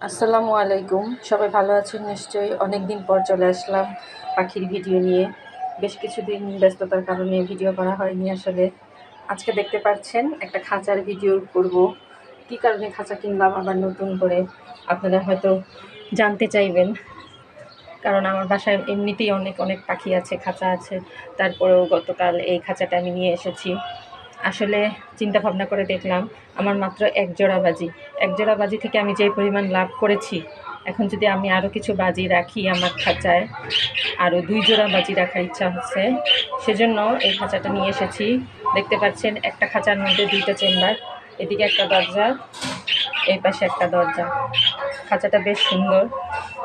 আসসালামু আলাইকুম। সবাই ভালো আছেন? নিশ্চয়ই অনেক দিন পর চলে আসলাম পাখির ভিডিও নিয়ে। বেশ কিছুদিন ব্যস্ততার কারণে ভিডিও করা হয়নি আসলে। আজকে দেখতে পাচ্ছেন একটা খাঁচার ভিডিও করব। কী কারণে খাঁচা কিনলাম আবার নতুন করে? আপনারা হয়তো জানতে চাইবেন। কারণ আমার বাসায় এমনিতেই অনেক অনেক পাখি আছে, খাঁচা আছে। তারপরেও গতকাল এই খাঁচাটা আমি নিয়ে এসেছি। আসলে চিন্তা ভাবনা করে দেখলাম, আমার মাত্র এক জোড়া বাজি এক জোড়া বাজি থেকে আমি যে পরিমাণ লাভ করেছি, এখন যদি আমি আরও কিছু বাজি রাখি আমার খাঁচায় আরও দুই জোড়া বাজি রাখার ইচ্ছা হচ্ছে, সেজন্য এই খাঁচাটা নিয়ে এসেছি। দেখতে পাচ্ছেন, একটা খাঁচার মধ্যে দুইটা চেম্বার, এদিকে একটা দরজা, এই পাশে একটা দরজা। খাঁচাটা বেশ সুন্দর,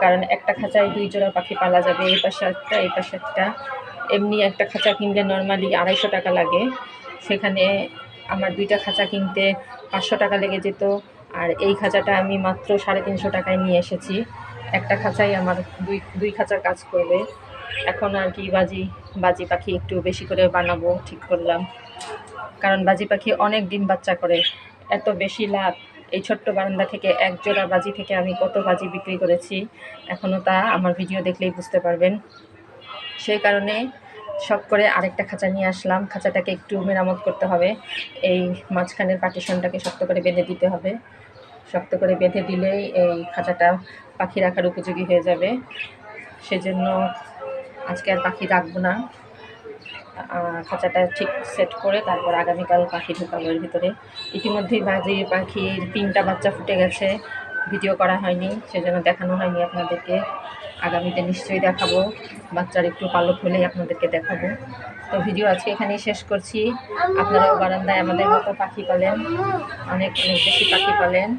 কারণ একটা খাঁচায় দুই জোড়া পাখি পালা যাবে, এই পাশে একটা, এই পাশে একটা। এমনি একটা খাঁচা কিনলে নর্মালি আড়াইশো টাকা লাগে। সেখানে আমার দুইটা খাঁচা কিনতে পাঁচশো টাকা লেগে যেত। আর এই খাঁচাটা আমি মাত্র সাড়ে তিনশো টাকায় নিয়ে এসেছি। একটা খাঁচাই আমার দুই দুই খাঁচার কাজ করবে। এখন আর কি বাজি বাজি পাখি একটু বেশি করে বানাবো, ঠিক করলাম। কারণ বাজি পাখি অনেক ডিম বাচ্চা করে, এত বেশি লাভ। এই ছোট্ট বারান্দা থেকে এক জোড়া বাজি থেকে আমি কত বাজি বিক্রি করেছি এখনও তা আমার ভিডিও দেখলেই বুঝতে পারবেন। সেই কারণে শখ করে আরেকটা খাঁচা নিয়ে আসলাম। খাঁচাটাকে একটু মেরামত করতে হবে। এই মাঝখানের পার্টিশনটাকে শক্ত করে বেঁধে দিতে হবে। শক্ত করে বেঁধে দিলেই এই খাঁচাটা পাখি রাখার উপযোগী হয়ে যাবে। সেজন্য আজকে আর পাখি রাখব না। খাঁচাটা ঠিক সেট করে তারপর আগামীকাল পাখি ঢুকাবো এর ভিতরে। ইতিমধ্যেই বাজি পাখির তিনটা বাচ্চা ফুটে গেছে। ভিডিও করা হয়নি, সেজন্য দেখানো হয়নি আপনাদেরকে। আগামীতে নিশ্চয়ই দেখাবো, বাচ্চার একটু পালক হলেই আপনাদেরকে দেখাবো। তো ভিডিও আজকে এখানেই শেষ করছি। আপনারাও বারান্দায় আমাদের মতো পাখি পালেন, অনেক অনেক বেশি পাখি পালেন,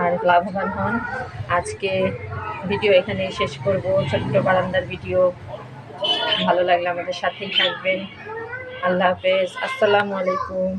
আর লাভবান হন। আজকে ভিডিও এখানেই শেষ করব। ছোট্ট বারান্দার ভিডিও। ভালো লাগলে আমাদের সাথেই থাকবেন। আল্লাহ হাফেজ। আসসালামু আলাইকুম।